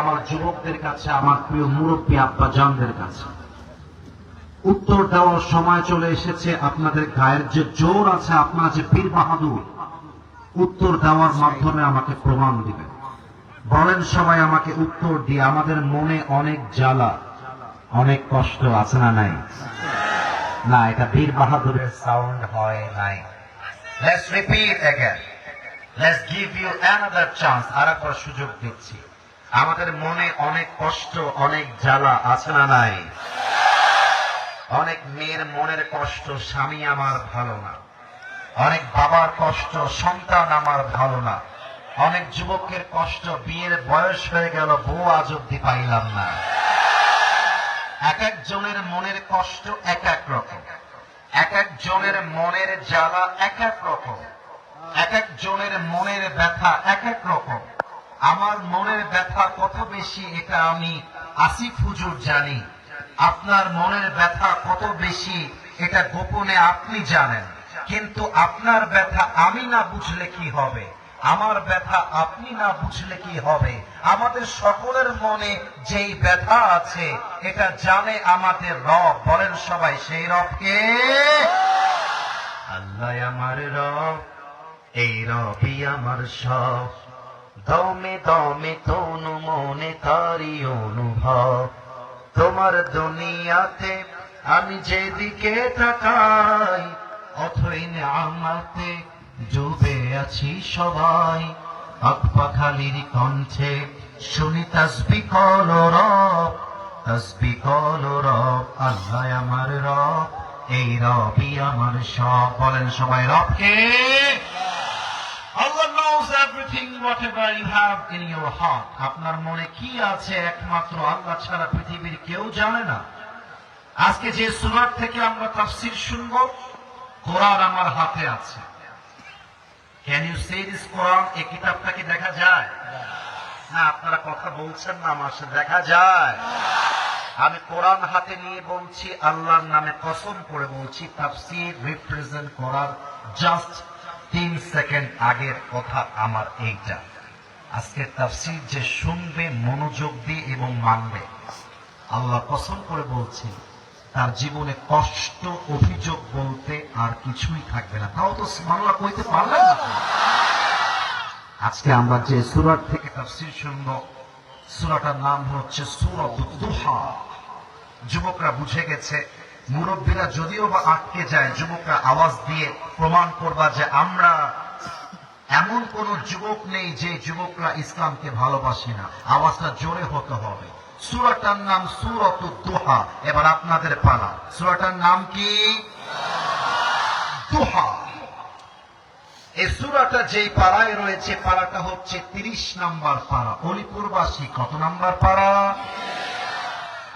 আমার যুবকদের কাছে, আমার প্রিয় মুরব্বী আব্বা জানদের কাছে। উত্তর দেওয়ার সময় চলে এসেছে, আপনাদের গায়ের যে জোর আছে, আপনারা যে বীর বাহাদুর, উত্তর দেওয়ার মাধ্যমে আমাকে প্রমাণ দিবেন। বলেন সবাই আমাকে উত্তর দিয়ে, আমাদের মনে অনেক জ্বালা, অনেক কষ্ট আছে না নাই? না, এটা বীর বাহাদুরের সাউন্ড হয় নাই। Let's repeat again let's give you another chance আরেকবার সুযোগ দিচ্ছি। আমাদের মনে অনেক কষ্ট, অনেক জ্বালা আছে না নাই? অনেক মেয়ের মনের কষ্ট স্বামী আমার ভালো না। অনেক বাবার কষ্ট সন্তান আমার ভালো না। অনেক যুবকের কষ্ট বিয়ের বয়স হয়ে গেল, বউ আজ অব্দি পাইলাম না। এক একজনের মনের কষ্ট এক এক রকম। এক একজনের মনের জ্বালা এক এক রকম। এক একজনের মনের ব্যথা এক এক রকম। আমার মনের ব্যথা কত বেশি, এটা আমি আসিফ হুজুর জানি। আপনার মনের ব্যথা কত বেশি, এটা গোপনে আপনি জানেন। কিন্তু আপনার ব্যথা আমি না বুঝলে কি হবে? আমার ব্যথা আপনি না বুঝলে কি হবে? আমাদের সকলের মনে যেই ব্যথা আছে, এটা জানে আমাদের রব। বলেন সবাই, সেই রবকে আল্লাহ আমার রব, এই রবি আমার সব। দমে দমে তনু মনে তারি অনুভব। তোমার দুনিয়াতে আমি যেদিকে তাকাই, অথই আমাতে ডুবে আছি সবাই। আকপাখালির কণ্ঠে শুনি তসবি কল রব, তসবি কল রব, আল্লাহ আমার রব, এই রবই আমার সব। বলেন সবাই, রবকে everything whatever you have in your heart. আপনার মনে কি আছে একমাত্র আল্লাহ ছাড়া পৃথিবীর কেউ জানে না? আজকে যে সুরাত থেকে আমরা তাফসির শুনব, কোরআন আমার হাতে আছে। Can you say this Quran? এই কিতাবটাকে দেখা যায়? না, আপনারা কথা বলছেন না, আমার সাথে দেখা যায়। আমি কোরআন হাতে নিয়ে বলছি, আল্লাহর নামে কসম করে বলছি, তাফসির রিপ্রেজেন্ট করার জাস্ট তিন সেকেন্ড আগের কথা আমার এইটা। আজকের তাফসির যে শুনবে, মনোযোগ দিয়ে এবং মানবে, আল্লাহ কসম করে বলছি তার জীবনে কষ্ট, অভিযোগ বলতে আর কিছুই থাকবে না। তাও তো বাংলা কইতে পারলেন না। আজকে আমরা যে সুরাট থেকে তাফসির শুনব, সুরাটার নাম হচ্ছে সুরত দুহা যুবকরা বুঝে গেছে মুরব্বীরা যদিও বা আটকে যায়, যুবকরা আওয়াজ দিয়ে প্রমাণ করবা যে আমরা এমন কোন যুবক নেই যে যুবকরা ইসলামকে ভালোবাসি না। আওয়াজটা জোরে হতে হবে। সুরাটার নাম সুরত দোহা। এবার আপনাদের পালা। সুরাটার নাম কি? দোহা। এই সুরাটা যেই পাড়ায় রয়েছে, পাড়াটা হচ্ছে তিরিশ নাম্বার পাড়া। অলিপুরবাসী কত নাম্বার পাড়া?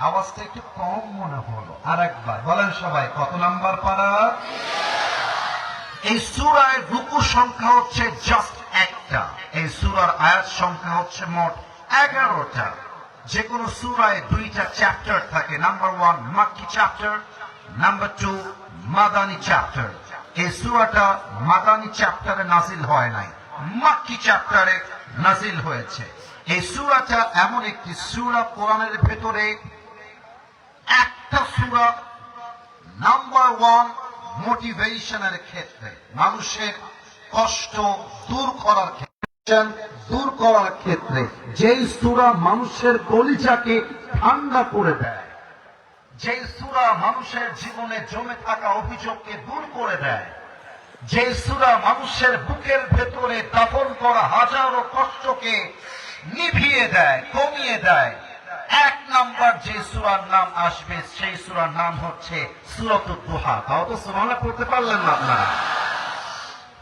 আওয়াজটা একটু কম মনে হলো। আর একবার বলেন সবাই, কত নাম্বার পাড়া এই সুরায় রুকু সংখ্যা হচ্ছে জাস্ট একটা। এই সুরার আয়াত সংখ্যা হচ্ছে মোট এগারোটা। যে কোনো সুরায় দুইটা চ্যাপ্টার থাকে। Number one makki chapter number two Madani chapter এই সুরাটা মাদানি চ্যাপ্টারে নাজিল হয় নাই। মাক্কি চ্যাপ্টারে নাজিল হয়েছে। এই সুরাটা এমন একটি সুরা কোরআনের ভেতরে একটা সুরা নাম্বার ওয়ান মোটিভেশনের ক্ষেত্রে, মানুষের কষ্ট দূর করার ক্ষেত্রে, দূর করার ক্ষেত্রে, যেই সুরা মানুষের কলিজাকে ঠান্ডা করে দেয়, যেই সুরা মানুষের জীবনে জমে থাকা অভিযোগকে দূর করে দেয় যে সুরা মানুষের বুকের ভেতরে দাফন করা হাজারো কষ্টকে নিভিয়ে দেয়, কমিয়ে দেয়, এক নাম্বার যে সুরার নাম আসবে, সেই সুরার নাম হচ্ছে সুরত দোহা তাও তো সুরানা পড়তে পারলেন না আপনারা।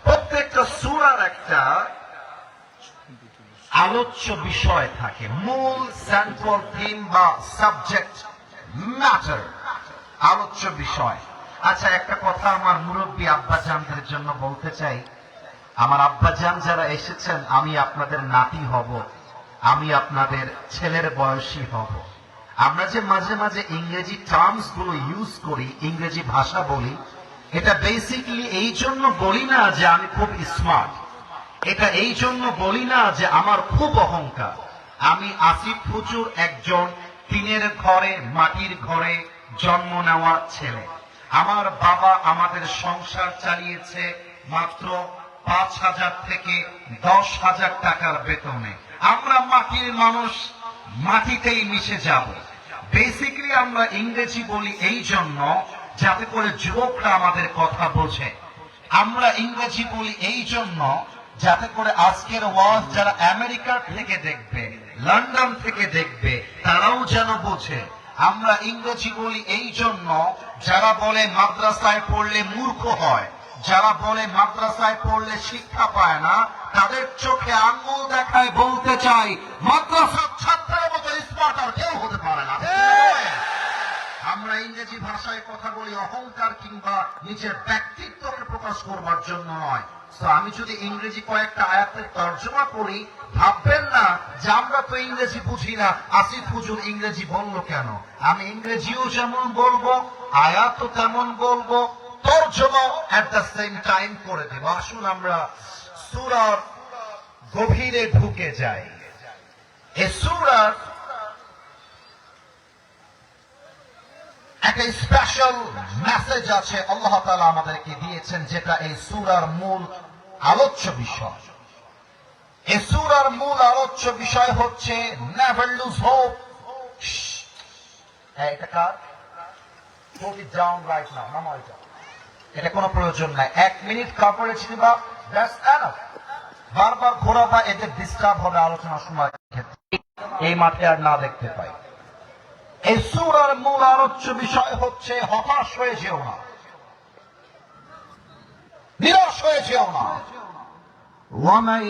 প্রত্যেকটা সুরার একটা আলোচ্য বিষয় থাকে। মূল সেন্ট্রাল থিম বা সাবজেক্ট ম্যাটার আলোচ্য বিষয়। আচ্ছা একটা কথা আমার মুরব্বী আব্বাজানদের জন্য বলতে চাই। আমার আব্বাজান যারা এসেছেন, আমি আপনাদের নাতি হব, আমি আপনাদের ছেলের বয়সী হব। আমরা যে মাঝে মাঝে ইংরেজি টার্মসগুলো ইউজ করি, ইংরেজি ভাষা বলি, এটা বেসিক্যালি এই জন্য বলি না যে আমি খুব স্মার্ট এটা এই জন্য বলি না যে আমার খুব অহংকার। আমি আসিফ হুজুর একজন টিনের ঘরে, মাটির ঘরে জন্ম নেওয়া ছেলে। আমার বাবা আমাদের সংসার চালিয়েছে মাত্র পাঁচ হাজার থেকে দশ হাজার টাকার বেতনে। আমরা মাটির মানুষ মাটিতেই মিশে যাব। বেসিক্যালি আমরা ইংরেজি বলি এই জন্য যাতে করে যুবকরা আমাদের কথা বোঝে। আমরা ইংরেজি বলি এই জন্য যাতে করে আজকের ওয়াজ যারা আমেরিকার থেকে দেখবে, লন্ডন থেকে দেখবে, তারাও যেন বোঝে। আমরা ইংরেজি বলি এই জন্য যারা বলে মাদ্রাসায় পড়লে মূর্খ হয় যারা বলে মাদ্রাসায় পড়লে শিক্ষা পায় না, তাদের চোখে আঙ্গুল দেখায় বলতে চাই, মাদ্রাসার ছাত্রের মতো স্মার্ট আর কেউ হতে পারে না। আমরা ইংরেজি ভাষায় কথা বলি অহংকার কিংবা নিজের ব্যক্তিত্বকে প্রকাশ করবার জন্য নয়। তো আমি যদি ইংরেজি কয়েকটা আয়াতের তর্জমা করি ভাববেন না যে আমরা তো ইংরেজি বুঝি না। আসিফ হুজুর ইংরেজি বলল কেন? আমি ইংরেজিও যেমন বলব, আয়াতও তেমন বলব তর্জমাও এট দ্য সেম টাইম করে দেব আসুন আমরা সুরার গভীরে ঢুকে যাই। এ সুরার একটা স্পেশাল মেসেজ আছে, আল্লাহ তালা আমাদেরকে দিয়েছেন, যেটা এই সুরার মূল আলোচ্য বিষয়। এই সুরার মূল আলোচ্য বিষয় হচ্ছে নেভার লুজ হোপ এটা কার? Put it down right now. নামাও এটা। এটা কোনো প্রয়োজন নাই এক মিনিট কাপড়ে ছিবা দ্যাটস এনাফ বারবার ঘোরা বা এদের ডিস্টার্ব হবে আলোচনা সময় ক্ষেত্রে এই মাঠে আর না দেখতে পাই এই সুরার মূল আলোচ্য বিষয় হচ্ছে হতাশ হয়ে যেও না নিরাশ হয়ে যেও না ومن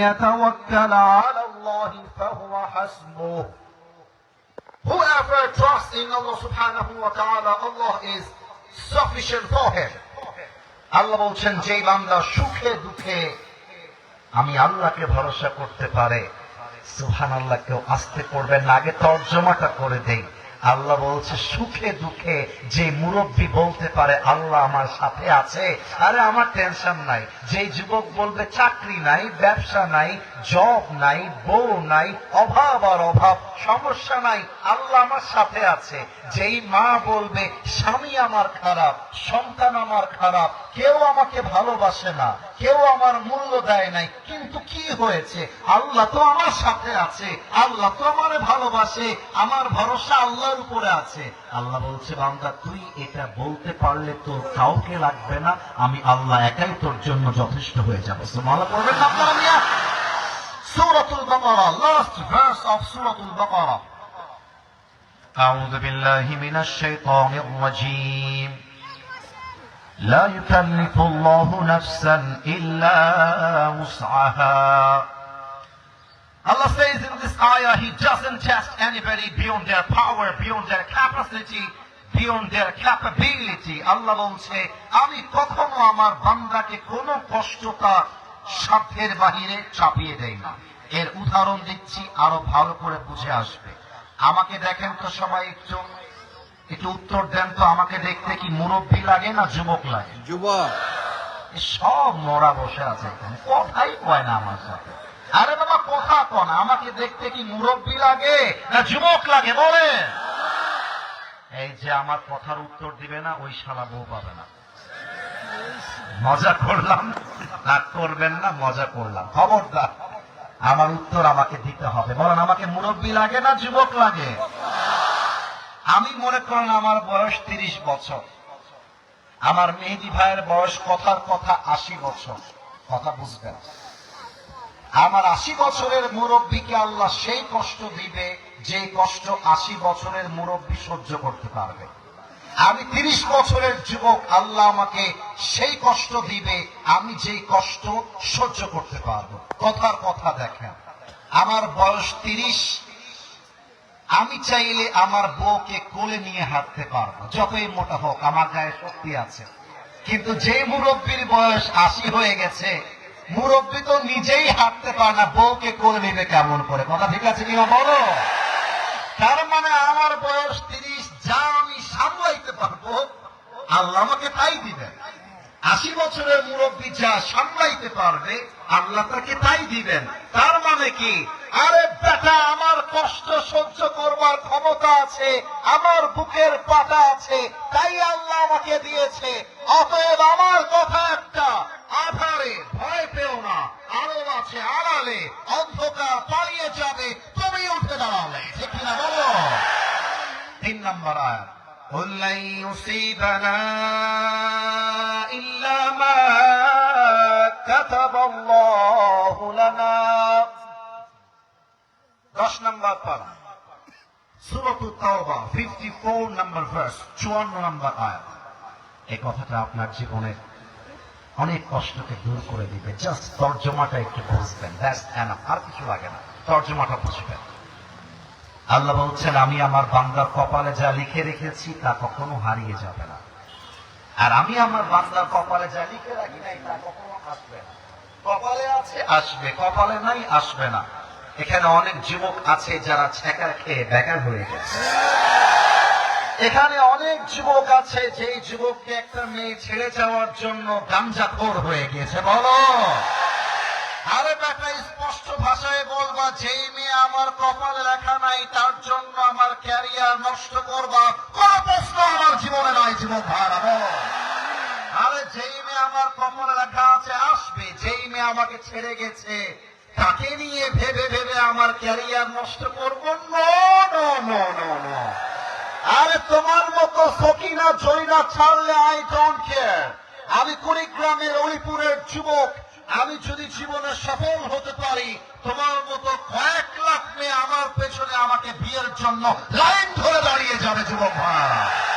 يتوكل على الله فهو حسبه Whoever trusts in Allah subhanahu wa ta'ala, Allah is sufficient for him. Allah বলছেন যে বান্দা সুখে দুঃখে, আমি আল্লাহকে ভরসা করতে পারে। সুহান আল্লাহ কেউ আসতে করবেন আগে তর্জমাটা করে দেই। আল্লাহ বলছে, সুখে দুঃখে যে মুরব্বী বলতে পারে, আল্লাহ আমার সাথে আছে। আরে, আমার টেনশন নাই। যে যুবক বলবে, চাকরি নাই, ব্যবসা নাই জব নাই, বউ নাই, অভাব আর অভাব, সমস্যা নাই, আল্লাহ আমার সাথে আছে। যেই মা বলবে, স্বামী আমার খারাপ, সন্তান আমার খারাপ, কেউ আমাকে ভালোবাসে না, কেউ আমার মূল্য দেয় নাই, কিন্তু কি হয়েছে? আল্লাহ তো আমার সাথে আছে, আল্লাহ তো আমারে ভালোবাসে, আমার ভরসা আল্লাহর উপরে আছে আল্লাহ বলছে বান্দা তুই এটা বলতে পারলে তোর কাউকে লাগবে না আমি আল্লাহ একাই তোর জন্য যথেষ্ট হয়ে যাবো সুবহানাল্লাহ পড়বেন না আপনারা মিয়া সূরাতুল বাকারা লাস্ট ভার্স অফ সূরাতুল বাকারা أعوذ بالله من الشيطان الرجيم لا يكلف الله نفسا إلا وسعها Allah says in this ayah, He doesn't test anybody beyond their power, beyond their capacity, beyond their capability. Allah বলছে আমি কখনো আমার বান্দাকে কোনো কষ্টতা সাধ্যের বাহিরে চাপিয়ে দেই না। এর উদাহরণ দিচ্ছি আরও ভালো করে বুঝে আসবে। আমাকে দেখেন তো সবাই একটু একটু উত্তর দেন তো আমাকে দেখতে কি মুরব্বী লাগে না যুবক লাগে? যুবক। সব মরা বসে আছে কথাই কয় না আমার সাথে। আরে বাবা, কথা কন আমাকে দেখতে কি মুরব্বী লাগে না যুবক লাগে বলে এই যে আমার কথার উত্তর দিবে না, ওই শালা বউ পাবে না। মজা করলাম। না করবেন না, মজা করলাম। খবরদার, আমার উত্তর আমাকে দিতে হবে। বলেন, আমাকে মুরব্বী লাগে না যুবক লাগে? আমি মনে করেন আমার বয়স তিরিশ বছর। আমার মেহেদি ভাইয়ের বয়স কথার কথা আশি বছর। কথা বুঝবেন। আমার আশি বছরের মুরব্বীকে আল্লাহ সেই কষ্ট দিবে, যে কষ্ট আশি বছরের মুরব্বী সহ্য করতে পারবে। আমি তিরিশ বছরের যুবক, আল্লাহ আমাকে সেই কষ্ট দিবে, আমি যেই কষ্ট সহ্য করতে পারব। কথার কথা দেখেন, আমার বয়স তিরিশ, আমি চাইলে আমার বউকে কোলে নিয়ে হাঁটতে পারব, যতই মোটা হোক, আমার গায়ে শক্তি আছে। কিন্তু যে মুরব্বীর বয়স আশি হয়ে গেছে মুরব্বী তো নিজেই হাঁটতে পারে না, বউকে কোলে নেবে কেমন করে? কথা ঠিক আছে কিনা বলো? তার মানে আমার বয়স তিরিশ, যা আমি সামলাইতে পারব, আল্লাহ আমাকে তাই দিবেন। আশি বছরের মুরব্বী যা সামলাইতে পারবে, আল্লাহ তাকে তাই দিবেন। তার মানে কি? আরে বেটা, আমার কষ্ট সহ্য করবার ক্ষমতা আছে, আমার বুকের পাটা আছে, তাই আল্লাহ আমাকে দিয়েছে। অতএব আমার কথা একটা আধারে ভয় পেও না আলো আছে আড়ালে অন্ধকার পালিয়ে যাবে তুমি উঠে দাঁড়ালে ঠিক কিনা বলো তিন নম্বর আয়াত قل لن يصيبنا إلا ما كتب الله لنا দশ নম্বর পারা সুরতু তাওবা ফিফটি ফোর নম্বর ভার্স চুয়ান্ন নম্বর আয়াত এই কথাটা আপনার জীবনের অনেক কষ্টকে দূর করে দিবে। জাস্ট তর্জমাটা একটু বুঝবেন। দ্যাটস আর কিছু লাগে না। তর্জমাটা বুঝবেন। আল্লাহ বলছেন, আমি আমার বান্দার কপালে যা লিখে রেখেছি, তা কখনো হারিয়ে যাবে না। আর আমি আমার বান্দার কপালে যা লিখে রাখি নাই, তা কখনো আসবে না। কপালে আছে, আসবে। কপালে নাই, আসবে না। এখানে অনেক যুবক আছে যারা ছেঁকা খেয়ে বেকার হয়ে গেছে। এখানে অনেক যুবক আছে, যেই যুবককে একটা মেয়ে ছেড়ে যাওয়ার জন্য গাঞ্জাখোর হয়ে গিয়েছে বলো। আরে বেটা, স্পষ্ট ভাষায় বলবা যেই মেয়ে আমার কপালে লেখা নাই, তার জন্য আমার ক্যারিয়ার নষ্ট করবা, কোন প্রশ্ন আমার জীবনে নাই জীবন ভাড়া আরে যেই মেয়ে আমার কপালে লেখা আছে, আসবে। যেই মেয়ে আমাকে ছেড়ে গেছে, তাকে নিয়ে ভেবে ভেবে আমার ক্যারিয়ার নষ্ট করব? No no no no no. আরে তোমার মতো সকিনা জয়না ছাড়লে আই ডোন্ট কেয়ার আমি কুড়িগ্রামের অলিপুরের যুবক। আমি যদি জীবনে সফল হতে পারি, তোমার মতো কয়েক লাখ মেয়ে আমার পেছনে আমাকে বিয়ের জন্য লাইন ধরে দাঁড়িয়ে যাবে, যুবক ভাই।